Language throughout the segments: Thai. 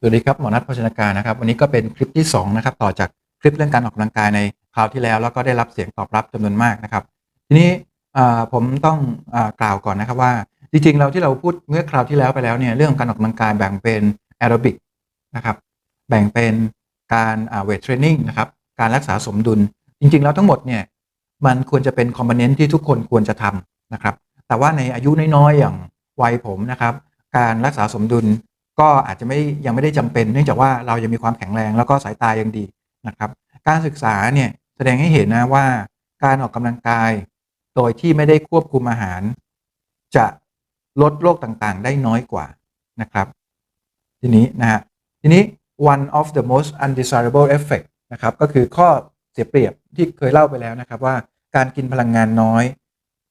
สวัสดีครับหมอนัทโภชนาการนะครับ วันนี้ก็เป็นคลิปที่2นะครับต่อจากคลิปเรื่องการออกกำลังกายในคราวที่แล้ว แล้วก็ได้รับเสียงตอบรับจำนวนมากนะครับ ทีนี้ผมต้องอกล่าวก่อนนะครับว่า จริงๆเราที่เราพูดเมื่อคราวที่แล้วไปแล้วเนี่ยเรื่องของการออกกำลังกายแบ่งเป็นแอโรบิกนะครับแบ่งเป็นการเวทเทรนนิ่งนะครับการรักษาสมดุล จริงๆแล้วทั้งหมดเนี่ยมันควรจะเป็นคอมโพเนนต์ที่ทุกคนควรจะทำนะครับ แต่ว่าในอายุน้อยๆอย่างวัยผมนะครับ การรักษาสมดุล ก็อาจจะไม่ยังไม่ได้จำเป็น เนื่องจากว่าเรายังมีความแข็งแรงแล้วก็สายตายังดีนะครับ การศึกษาเนี่ยแสดงให้เห็นนะว่าการออกกำลังกาย โดยที่ไม่ได้ควบคุมอาหาร จะลดโรคต่างๆ ได้น้อยกว่านะครับ ทีนี้นะฮะทีนี้ one of the most undesirable effect นะครับก็คือข้อเสียเปรียบที่เคยเล่าไปแล้วนะครับว่าการกินพลังงานน้อย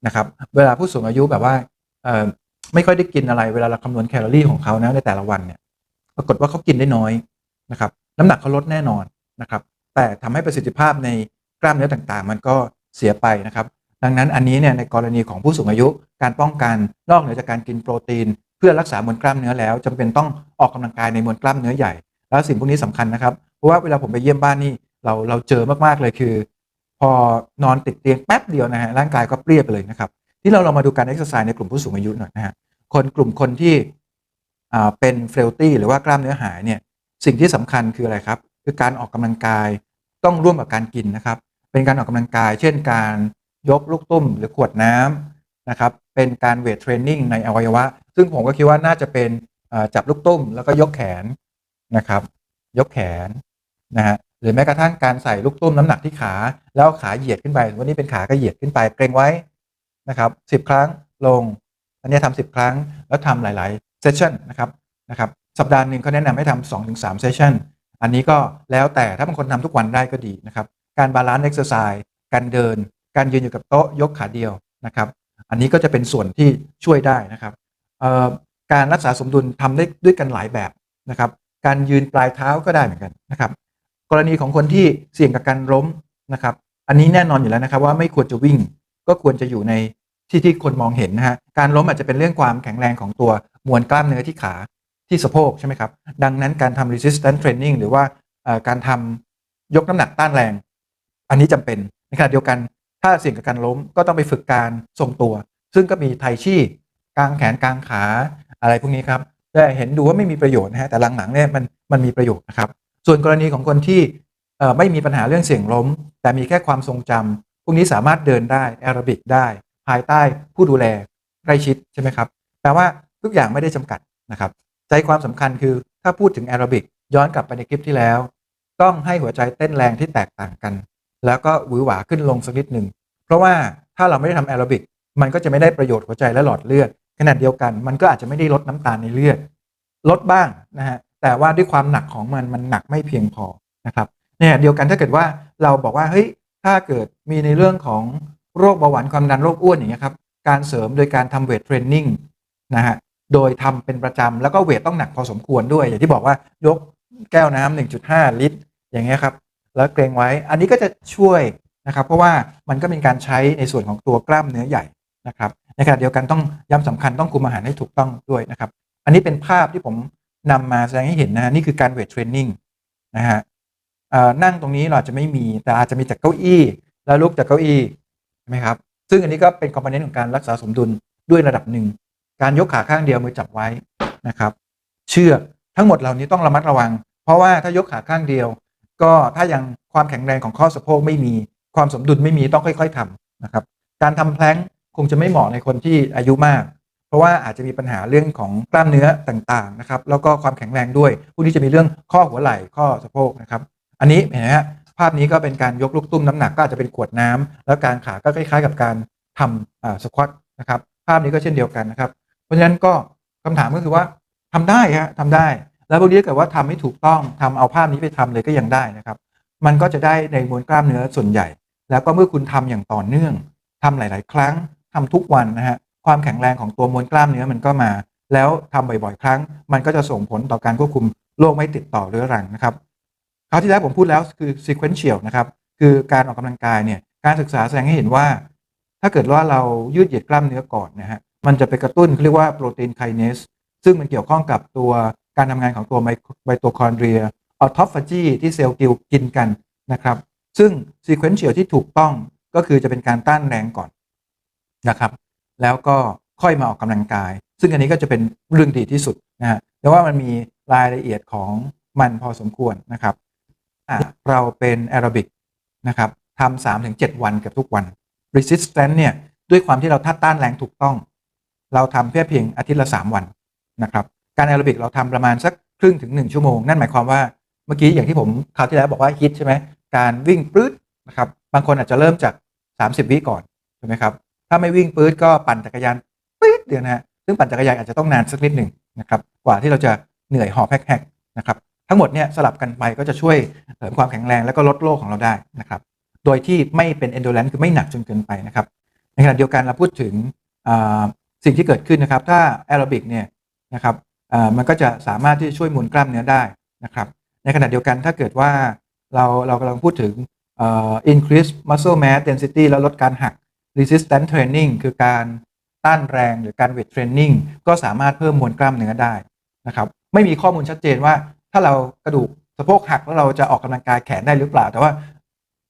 นะครับ เวลาผู้สูงอายุแบบว่า ไม่ค่อยได้กินอะไรเวลาเราคำนวณแคลอรี่ของเขานะในแต่ละวันเนี่ยปรากฏว่าเขากินได้น้อยนะครับ น้ำหนักเขาลดแน่นอนนะครับ แต่ทำให้ประสิทธิภาพในกล้ามเนื้อต่างๆ มันก็เสียไปนะครับ ดังนั้นอันนี้เนี่ยในกรณีของผู้สูงอายุการป้องกันนอกเหนือจากการกินโปรตีน เพื่อรักษามวลกล้ามเนื้อแล้วจำเป็นต้องออกกำลังกายในมวลกล้ามเนื้อใหญ่ แล้วสิ่งพวกนี้สำคัญนะครับเพราะว่าเวลาผมไปเยี่ยมบ้านนี่เราเราเจอมากๆเลยคือ พอนอนติดเตียงแป๊บเดียวนะฮะร่างกายก็เปรี้ยไปเลยนะครับที่เราเรามาดูการเอ็กซ์ไซส์ในกลุ่มผู้สูงอายุหน่อยนะฮะ คนกลุ่มคนที่เป็นเฟลตี้หรือว่ากล้ามเนื้อหายเนี่ยสิ่งที่สำคัญคืออะไรครับ คือการออกกำลังกายต้องร่วมกับการกินนะครับ เป็นการออกกำลังกาย เช่นการยกลูกตุ้มหรือขวดน้ำนะครับเป็นการเวทเทรนนิ่งในอวัยวะ ซึ่งผมก็คิดว่าน่าจะเป็นจับลูกตุ้มแล้วก็ยกแขนนะครับ ยกแขนนะฮะหรือแม้กระทั่งการใส่ลูกตุ้มน้ำหนักที่ขาแล้วขาเหยียดขึ้นไปวันนี้เป็นขาก็เหยียดขึ้นไปเกรงไว้นะครับสิบครั้งลง อันนี้ทำสิบครั้งแล้วทำหลาย ๆ เซสชันนะครับนะครับสัปดาห์หนึ่งเขาแนะนำให้ทำสองถึงสามเซสชันอันนี้ก็แล้วแต่ถ้าบางคนทำทุกวันได้ก็ดีนะครับ การบาลานซ์เอ็กซ์ไซส์การเดิน การยืนอยู่กับโต๊ะยกขาเดียวนะครับ อันนี้ก็จะเป็นส่วนที่ช่วยได้นะครับการรักษาสมดุลทำได้ด้วยกันหลายแบบนะครับ การยืนปลายเท้าก็ได้เหมือนกันนะครับ กรณีของคนที่เสี่ยงกับการล้มนะครับ อันนี้แน่นอนอยู่แล้วนะครับว่าไม่ควรจะวิ่งก็ควรจะอยู่ใน ที่ที่คนมองเห็นนะฮะการล้มอาจจะเป็นเรื่องความแข็งแรงของตัวมวลกล้ามเนื้อที่ขาที่สะโพกใช่ไหมครับ ดังนั้นการทำ resistance training หรือว่าการทำยกน้ำหนักต้านแรง อันนี้จำเป็นในขณะเดียวกันถ้าเสี่ยงกับการล้มก็ต้องไปฝึกการทรงตัว ซึ่งก็มีไทชี่กลางแขนกลางขาอะไรพวกนี้ครับแต่เห็นดูว่าไม่มีประโยชน์นะฮะแต่หลังๆเนี่ยมันมันมีประโยชน์นะครับ ส่วนกรณีของคนที่ไม่มีปัญหาเรื่องเสี่ยงล้ม แต่มีแค่ความทรงจำพวกนี้สามารถเดินได้แอโรบิกได้ ภายใต้ผู้ดูแลใกล้ชิดใช่ไหมครับแต่ว่าทุกอย่างไม่ได้จำกัดนะครับ ใจความสำคัญคือถ้าพูดถึงแอโรบิกย้อนกลับไปในคลิปที่แล้ว ต้องให้หัวใจเต้นแรงที่แตกต่างกัน แล้วก็หวือหวาขึ้นลงสักนิดหนึ่งเพราะว่าถ้าเราไม่ได้ทำแอโรบิกมันก็จะไม่ได้ประโยชน์หัวใจและหลอดเลือดขนาดเดียวกัน มันก็อาจจะไม่ได้ลดน้ำตาลในเลือด ลดบ้างนะฮะแต่ว่าด้วยความหนักของมันมันหนักไม่เพียงพอนะครับเนี่ยเดียวกันถ้าเกิดว่าเราบอกว่าเฮ้ยถ้าเกิดมีในเรื่องของ โรคเบาหวานความดันโรคอ้วนอย่างเงี้ยครับการเสริมโดยการทำเวทเทรนนิ่งนะฮะโดยทำเป็นประจำแล้วก็เวทต้องหนักพอสมควรด้วย อย่างที่บอกว่ายกแก้วน้ำ1.5 ลิตร อย่างเงี้ยครับแล้วเกรงไว้อันนี้ก็จะช่วยนะครับ เพราะว่ามันก็เป็นการใช้ในส่วนของตัวกล้ามเนื้อใหญ่นะครับในขณะเดียวกันต้องย้ำสำคัญต้องคุมอาหารให้ถูกต้องด้วยนะครับ อันนี้เป็นภาพที่ผมนำมาแสดงให้เห็นนะฮะนี่คือการเวทเทรนนิ่งนะฮะอ่อนั่งตรงนี้เราจะไม่มีแต่อาจจะมีจากเก้าอี้ แล้วลุกจากเก้าอี้ ช่ไหมครับ ซึ่งอันนี้ก็เป็นคอมโพเนนต์ของการรักษาสมดุลด้วยระดับหนึ่ง การยกขาข้างเดียวมือจับไว้นะครับ เชือกทั้งหมดเหล่านี้ต้องระมัดระวัง เพราะว่าถ้ายกขาข้างเดียว ก็ถ้ายังความแข็งแรงของข้อสะโพกไม่มีความสมดุลไม่มีต้องค่อย ๆทำนะครับ การทำแพลงคงจะไม่เหมาะในคนที่อายุมาก เพราะว่าอาจจะมีปัญหาเรื่องของกล้ามเนื้อต่างๆนะครับ แล้วก็ความแข็งแรงด้วยพวกนี้จะมีเรื่องข้อหัวไหล่ข้อสะโพกนะครับ อันนี้เห็นไหมฮะ ภาพนี้ก็เป็นการยกลูกตุ้มน้ำหนักก็อาจจะเป็นขวดน้ำแล้วการขาก็คล้ายๆกับการทำสควอตนะครับภาพนี้ก็เช่นเดียวกันนะครับ เพราะฉะนั้นก็คำถามก็คือว่าทำได้ฮะทำได้ แล้วพวกนี้ถ้าเกิดว่าทำไม่ถูกต้องทำเอาภาพนี้ไปทำเลยก็ยังได้นะครับ มันก็จะได้ในมวลกล้ามเนื้อส่วนใหญ่ แล้วก็เมื่อคุณทำอย่างต่อเนื่องทำหลาย ๆ ครั้งทำทุกวันนะฮะความแข็งแรงของตัวมวลกล้ามเนื้อมันก็มา แล้วทำบ่อย ๆ ครั้ง มันก็จะส่งผลต่อการควบคุมโรคไม่ติดต่อเรื้อรังนะครับ คราวที่แล้วผมพูดแล้วคือ sequential นะครับ คือการออกกำลังกายเนี่ย การศึกษาแสดงให้เห็นว่า ถ้าเกิดว่าเรายืดเหยียดกล้ามเนื้อก่อนนะฮะ มันจะไปกระตุ้นเขาเรียกว่าโปรตีนไคเนส ซึ่งมันเกี่ยวข้องกับตัวการทำงานของตัวไมโตคอนเดรียออทอฟาจีที่เซลล์กิลกินกันนะครับ ซึ่งซีเควนเชียลที่ถูกต้องก็คือจะเป็นการต้านแรงก่อนนะครับ แล้วก็ค่อยมาออกกำลังกาย ซึ่งอันนี้ก็จะเป็นเรื่องดีที่สุดนะฮะแต่ว่ามันมีรายละเอียดของมันพอสมควรนะครับ เราเป็นแอโรบิกนะครับทำสามถึงเจ็ดวันเกับทุกวัน resistance เนี่ยด้วยความที่เราท่าต้านแรงถูกต้อง เราทำเพียเพียงอาทิตย์ละ3วันนะครับการแอโรบิกเราทำประมาณสักครึ่งถึง1ชั่วโมง นั่นหมายความว่าเมื่อกี้อย่างที่ผมคราวที่แล้วบอกว่าฮิตใช่ไหมการวิ่งปื๊ดนะครับบางคนอาจจะเริ่มจาก 30 วิก่อนใช่ไหมครับถ้าไม่วิ่งปื๊ดก็ปั่นจักรยานปื๊ดเดียวนะฮะซึ่งปั่นจักรยานอาจจะต้องนานสักนิดหนึ่งนะครับกว่าที่เราจะเหนื่อยหอบแฮกๆนะครับ ทั้งหมดเนี่ยสลับกันไปก็จะช่วยเสริมความแข็งแรงแล้วก็ลดโรคของเราได้นะครับ โดยที่ไม่เป็น endurance คือไม่หนักจนเกินไปนะครับ ในขณะเดียวกันเราพูดถึงสิ่งที่เกิดขึ้นนะครับ ถ้าแอโรบิกเนี่ยนะครับมันก็จะสามารถที่จะช่วยหมุนกล้ามเนื้อได้นะครับในขณะเดียวกันถ้าเกิดว่าเราเรากำลังพูดถึง increase muscle mass density แล้วลดการหัก resistance training คือการต้านแรงหรือการ weight training ก็สามารถเพิ่มมวลกล้ามเนื้อได้นะครับ ไม่มีข้อมูลชัดเจนว่า ถ้าเรากระดูกสะโพกหักแล้วเราจะออกกำลังกายแขนได้หรือเปล่า แต่ว่า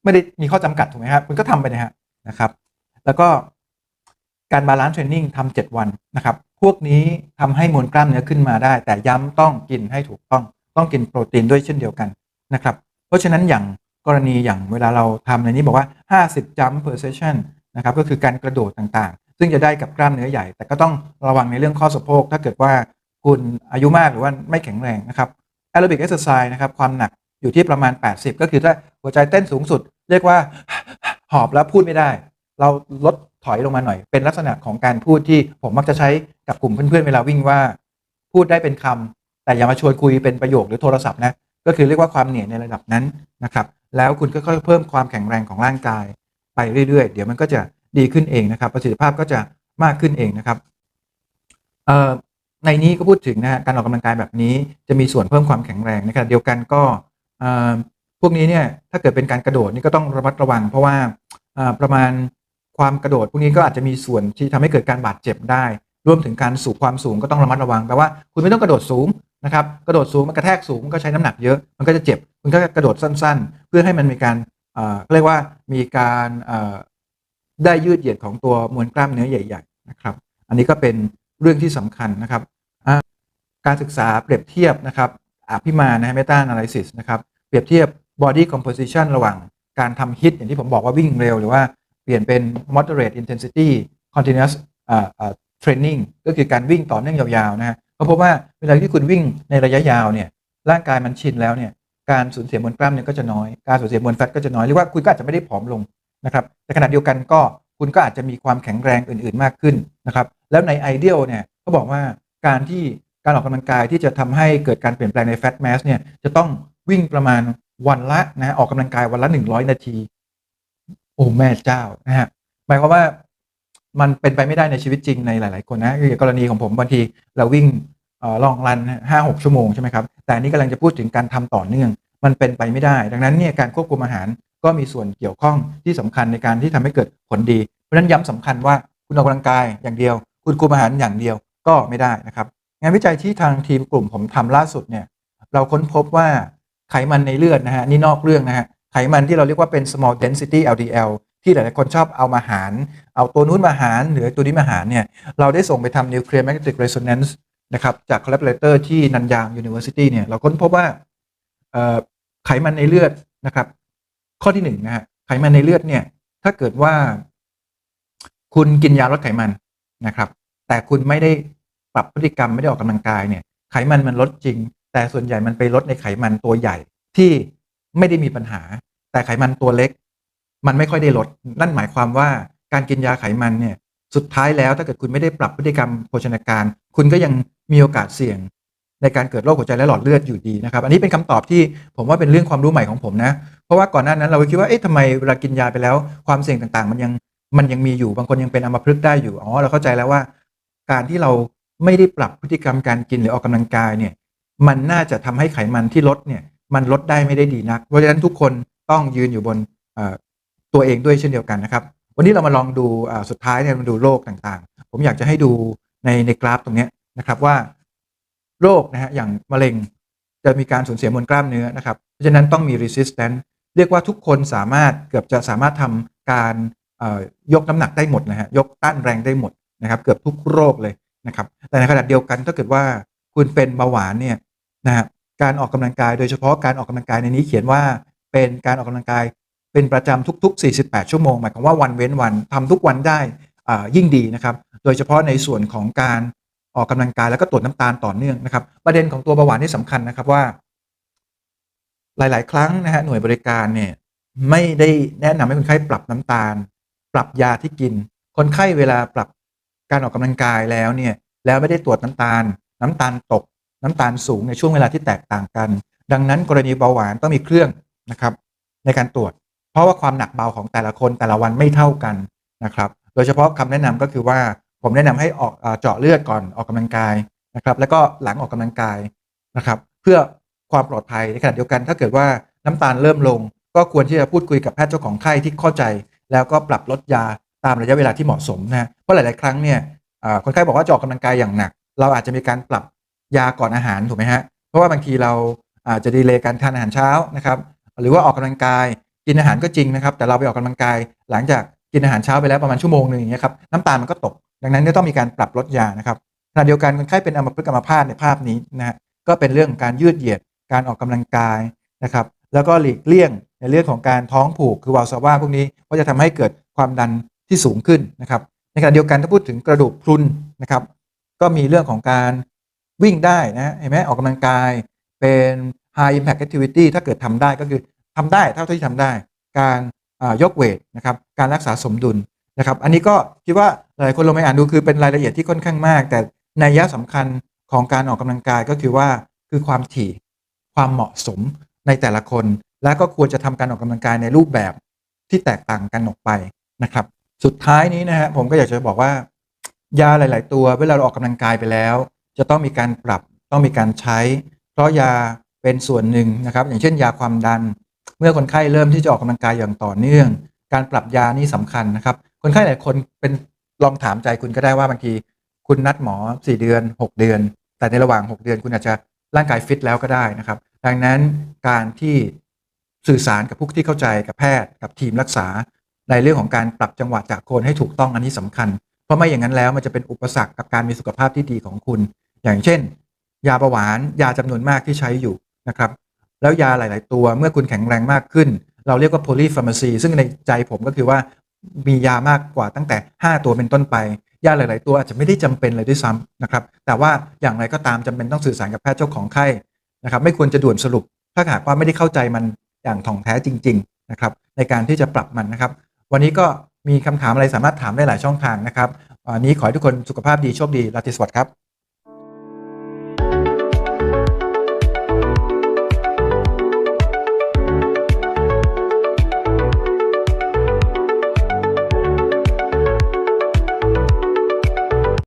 ไม่ได้มีข้อจำกัดถูกไหมครับคุณก็ทำไปนะฮะนะครับ แล้วก็การบาลานซ์เทรนนิ่งทำเจ็ดวันนะครับ พวกนี้ทำให้มวลกล้ามเนื้อขึ้นมาได้ แต่ย้ำต้องกินให้ถูกต้อง ต้องกินโปรตีนด้วยเช่นเดียวกันนะครับ เพราะฉะนั้นอย่างกรณีอย่างเวลาเราทำในนี้บอกว่า 50 jump per session นะครับ ก็คือการกระโดดต่างๆ ซึ่งจะได้กับกล้ามเนื้อใหญ่ แต่ก็ต้องระวังในเรื่องข้อสะโพก ถ้าเกิดว่าคุณอายุมากหรือว่าไม่แข็งแรงนะครับ แอโรบิกเอ็กซ์ไซส์นะครับความหนักอยู่ที่ประมาณ 80 ก็คือถ้าหัวใจเต้นสูงสุด เรียกว่าหอบแล้วพูดไม่ได้ เราลดถอยลงมาหน่อย เป็นลักษณะของการพูดที่ผมมักจะใช้กับกลุ่มเพื่อนๆเวลาวิ่งว่า พูดได้เป็นคำแต่อย่ามาชวนคุยเป็นประโยคหรือโทรศัพท์นะก็คือเรียกว่าความเหนื่อยในระดับนั้นนะครับแล้วคุณก็ค่อยๆเพิ่มความแข็งแรงของร่างกาย ไปเรื่อยๆ เดี๋ยวมันก็จะดีขึ้นเองนะครับ ประสิทธิภาพก็จะมากขึ้นเองนะครับ ในนี้ก็พูดถึงนะฮะการออกกำลังกายแบบนี้จะมีส่วนเพิ่มความแข็งแรงนะครับเดียวกันก็พวกนี้เนี่ยถ้าเกิดเป็นการกระโดดนี่ก็ต้องระมัดระวัง เพราะว่าประมาณความกระโดด พวกนี้ก็อาจจะมีส่วนที่ทำให้เกิดการบาดเจ็บได้ รวมถึงการสูงความสูงก็ต้องระมัดระวังแปลว่าคุณไม่ต้องกระโดดสูงนะครับกระโดดสูงมันกระแทกสูงมันก็ใช้น้ำหนักเยอะมันก็จะเจ็บคุณก็กระโดดสั้น ๆ เพื่อให้มันมีการเรียกว่ามีการได้ยืดเหยียดของตัวมวลกล้ามเนื้อใหญ่ ๆ นะครับ อันนี้ก็เป็น เรื่องที่สำคัญนะครับ การศึกษาเปรียบเทียบนะครับอภิมานะ meta analysis นะครับเปรียบเทียบ body composition ระหว่างการทำฮิตอย่างที่ผมบอกว่าวิ่งเร็ว หรือว่าเปลี่ยนเป็น moderate intensity continuous training ก็คือการวิ่งต่อเนื่องยาวๆนะฮะก็พบว่าเวลาที่คุณวิ่งในระยะยาวเนี่ยร่างกายมันชินแล้วเนี่ยการสูญเสียมวลกล้ามเนื้อก็จะน้อย การสูญเสียมวลแฟตก็จะน้อยหรือว่าคุณก็อาจจะไม่ได้ผอมลงนะครับแต่ขณะเดียวกันก็คุณก็อาจจะมีความแข็งแรงอื่นๆมากขึ้นนะครับ แล้วในไอเดียลเนี่ยเขาบอกว่าการที่การออกกำลังกายที่จะทำให้เกิดการเปลี่ยนแปลงในแฟตแมสเนี่ยจะต้องวิ่งประมาณวันละนะออกกำลังกายวันละ 100 นาที โอ้แม่เจ้านะฮะหมายความว่ามันเป็นไปไม่ได้ในชีวิตจริงในหลาย ๆ คนนะคือกรณีของผมบางทีเราวิ่งลองรันห้าหกชั่วโมงใช่ไหมครับ แต่นี้กำลังจะพูดถึงการทำต่อเนื่อง มันเป็นไปไม่ได้ ดังนั้นเนี่ยการควบคุมอาหารก็มีส่วนเกี่ยวข้องที่สำคัญในการที่ทำให้เกิดผลดี เพราะฉะนั้นย้ำสำคัญว่าคุณออกกำลังกายอย่างเดียว คุณคุมอาหารอย่างเดียวก็ไม่ได้นะครับ งานวิจัยที่ทางทีมกลุ่มผมทำล่าสุดเนี่ยเราค้นพบว่าไขมันในเลือดนะฮะนี่นอกเรื่องนะฮะไขมันที่เราเรียกว่าเป็น small density LDL ที่หลาย ๆ คนชอบเอามาหาร เอาตัวนู้นมาหาร หรือตัวนี้มาหารเนี่ยเราได้ส่งไปทำ nuclear magnetic resonance นะครับจาก collaborator ที่นันยาง University เนี่ยเราค้นพบว่าไขมันในเลือดนะครับ ข้อที่หนึ่งนะฮะไขมันในเลือดเนี่ย ถ้าเกิดว่า คุณกินยาลดไขมัน นะครับ แต่คุณไม่ได้ปรับพฤติกรรมไม่ได้ออกกำลังกายเนี่ยไขมันมันลดจริง แต่ส่วนใหญ่มันไปลดในไขมันตัวใหญ่ที่ไม่ได้มีปัญหา แต่ไขมันตัวเล็ก มันไม่ค่อยได้ลด นั่นหมายความว่าการกินยาไขมันเนี่ยสุดท้ายแล้วถ้าเกิดคุณไม่ได้ปรับพฤติกรรมโภชนาการ คุณก็ยังมีโอกาสเสี่ยง ในการเกิดโรคหัวใจและหลอดเลือดอยู่ดีนะครับ อันนี้เป็นคำตอบที่ผมว่าเป็นเรื่องความรู้ใหม่ของผมนะ เพราะว่าก่อนหน้านั้นเราคิดว่าเอ๊ะทำไมเวลากินยาไปแล้ว ความเสี่ยงต่างๆ มันยัง มันยังมีอยู่บางคนยังเป็นอัมพฤกษ์ได้อยู่อ๋อเราเข้าใจแล้วว่า การที่เราไม่ได้ปรับพฤติกรรมการกินหรือออกกำลังกายเนี่ยมันน่าจะทำให้ไขมันที่ลดเนี่ยมันลดได้ไม่ได้ดีนัก เพราะฉะนั้นทุกคนต้องยืนอยู่บนตัวเองด้วยเช่นเดียวกันนะครับ วันนี้เรามาลองดูสุดท้ายเนี่ยมาดูโรคต่างๆ ผมอยากจะให้ดูในในกราฟตรงนี้นะครับว่าโรคนะฮะอย่างมะเร็งจะมีการสูญเสียมวลกล้ามเนื้อนะครับ เพราะฉะนั้นต้องมี resistance เรียกว่าทุกคนสามารถเกือบจะสามารถทำการ ยกน้ำหนักได้หมดนะฮะยกต้านแรงได้หมดนะครับ เกือบทุกโรคเลยนะครับ แต่ในขณะเดียวกันถ้าเกิดว่าคุณเป็นเบาหวานเนี่ยนะฮะการออกกำลังกายโดยเฉพาะการออกกำลังกายในนี้เขียนว่าเป็นการออกกำลังกายเป็นประจำทุก ๆ 48 ชั่วโมงหมายความว่าวันเว้นวันทำทุกวันได้อ่ายิ่งดีนะครับ โดยเฉพาะในส่วนของการออกกำลังกายแล้วก็ตรวจน้ำตาลต่อเนื่องนะครับ ประเด็นของตัวเบาหวานที่สำคัญนะครับว่า หลาย ๆ ครั้งนะฮะหน่วยบริการเนี่ยไม่ได้แนะนำให้คนไข้ปรับน้ำตาล ปรับยาที่กิน คนไข้เวลาปรับการออกกำลังกายแล้วเนี่ยแล้วไม่ได้ตรวจน้ำตาล น้ำตาลตก น้ำตาลสูงในช่วงเวลาที่แตกต่างกัน ดังนั้นกรณีเบาหวานต้องมีเครื่องนะครับในการตรวจ เพราะว่าความหนักเบาของแต่ละคนแต่ละวันไม่เท่ากันนะครับโดยเฉพาะคำแนะนำก็คือว่าผมแนะนำให้ออกเจาะเลือดก่อนออกกำลังกายนะครับแล้วก็หลังออกกำลังกายนะครับเพื่อความปลอดภัยในขณะเดียวกัน ถ้าเกิดว่าน้ำตาลเริ่มลง ก็ควรที่จะพูดคุยกับแพทย์เจ้าของไข้ที่เข้าใจ แล้วก็ปรับลดยาตามระยะเวลาที่เหมาะสมนะเพราะหลาย ๆ ครั้งเนี่ยคนไข้บอกว่าจะออกกำลังกายอย่างหนัก เราอาจจะมีการปรับยาก่อนอาหารถูกไหมฮะเพราะว่าบางทีเราอาจจะดีเลย์การทานอาหารเช้านะครับหรือว่าออกกำลังกายกินอาหารก็จริงนะครับ แต่เราไปออกกำลังกาย หลังจากกินอาหารเช้าไปแล้วประมาณชั่วโมงหนึ่งอย่างเงี้ยครับน้ำตาลมันก็ตก ดังนั้นก็ต้องมีการปรับลดยานะครับขณะเดียวกันคนไข้เป็นอัมพฤกษ์อัมพาตในภาพนี้นะฮะก็เป็นเรื่องการยืดเหยียดการออกกำลังกายนะครับ แล้วก็หลีกเลี่ยง ในเรื่องของการท้องผูกคือวาลซาว่าพวกนี้ก็จะทำให้เกิดความดันที่สูงขึ้นนะครับ ในขณะเดียวกันถ้าพูดถึงกระดูกพรุนนะครับ ก็มีเรื่องของการวิ่งได้นะเห็นไหมออกกำลังกายเป็น high impact activity ถ้าเกิดทำได้ก็คือทำได้เท่าที่ทำได้ การยกเวทนะครับการรักษาสมดุลนะครับ อันนี้ก็คิดว่าหลายคนลงไปอ่านดูคือเป็นรายละเอียดที่ค่อนข้างมาก แต่ในยยะสำคัญของการออกกำลังกายก็คือว่าคือความถี่ความเหมาะสมในแต่ละคน และก็ควรจะทำการออกกำลังกายในรูปแบบที่แตกต่างกันออกไปนะครับ สุดท้ายนี้นะฮะผมก็อยากจะบอกว่ายาหลาย ๆ ตัวเวลาเราออกกำลังกายไปแล้ว จะต้องมีการปรับต้องมีการใช้ เพราะยาเป็นส่วนหนึ่งนะครับ อย่างเช่นยาความดัน เมื่อคนไข้เริ่มที่จะออกกำลังกายอย่างต่อเนื่อง การปรับยานี่สำคัญนะครับ คนไข้หลายคนเป็นลองถามใจคุณก็ได้ว่าบางทีคุณนัดหมอ 4 เดือน 6 เดือน แต่ในระหว่าง 6 เดือนคุณอาจจะร่างกายฟิตแล้วก็ได้นะครับ ดังนั้นการที่ สื่อสารกับผู้ที่เข้าใจกับแพทย์กับทีมรักษา ในเรื่องของการปรับจังหวะจากโคนให้ถูกต้องอันนี้สำคัญ เพราะไม่อย่างนั้นแล้วมันจะเป็นอุปสรรคกับการมีสุขภาพที่ดีของคุณ อย่างเช่น ยาเบาหวานยาจำนวนมากที่ใช้อยู่นะครับแล้วยาหลาย ๆ ตัวเมื่อคุณแข็งแรงมากขึ้น เราเรียกว่า polypharmacy ซึ่งในใจผมก็คือว่ามียามากกว่าตั้งแต่ 5 ตัวเป็นต้นไป ยาหลาย ๆ ตัวอาจจะไม่ได้จำเป็นเลยด้วยซ้ำนะครับ แต่ว่าอย่างไรก็ตามจำเป็นต้องสื่อสารกับแพทย์เจ้าของไข้นะครับ ไม่ควรจะด่วนสรุป ถ้าหากว่าไม่ได้เข้าใจมัน อย่างถ่องแท้จริง ๆ นะครับ ในการที่จะปรับมันนะครับ วันนี้ก็มีคำถามอะไรสามารถถามได้หลายช่องทางนะครับวันนี้ขอให้ทุกคนสุขภาพดีโชคดีราตรีสวัสดิ์ครับ